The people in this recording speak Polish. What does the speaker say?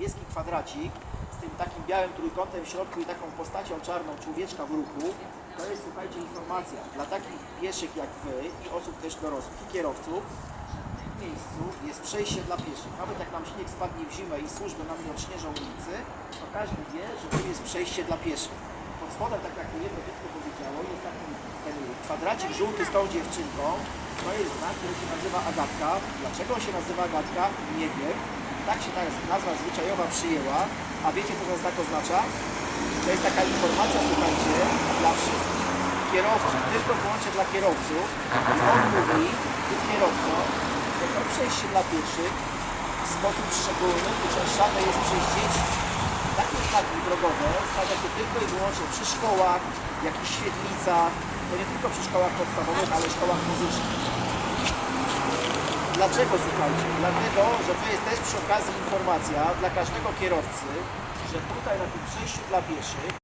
niebieski kwadracik z tym takim białym trójkątem w środku i taką postacią czarną człowieczka w ruchu, to jest, słuchajcie, informacja dla takich pieszych jak Wy i osób też dorosłych i kierowców, w miejscu jest przejście dla pieszych. Nawet jak nam śnieg spadnie w zimę i służby nam nie odśnieżą ulicy, to każdy wie, że tu jest przejście dla pieszych. Pod spodem, tak jak jedno dziecko powiedziało, jest taki ten kwadracik żółty z tą dziewczynką. To jest znak, który się nazywa Agatka. Dlaczego on się nazywa Agatka? Nie wiem. Tak się ta nazwa zwyczajowa przyjęła. A wiecie, co ten znak oznacza? To jest taka informacja, słuchajcie, dla wszystkich kierowców, tylko wyłącznie dla kierowców. I on mówi tym kierowcom, że to przejście dla pieszych w sposób szczególny uczęszczane jest przez dzieci. Takie znaki drogowe stawia się tylko i wyłącznie przy szkołach, jakichś świetlicach, to nie tylko przy szkołach podstawowych, ale szkołach muzycznych. Dlaczego słuchajcie? Dlatego, że to jest też przy okazji informacja dla każdego kierowcy, że tutaj na tym przejściu dla pieszych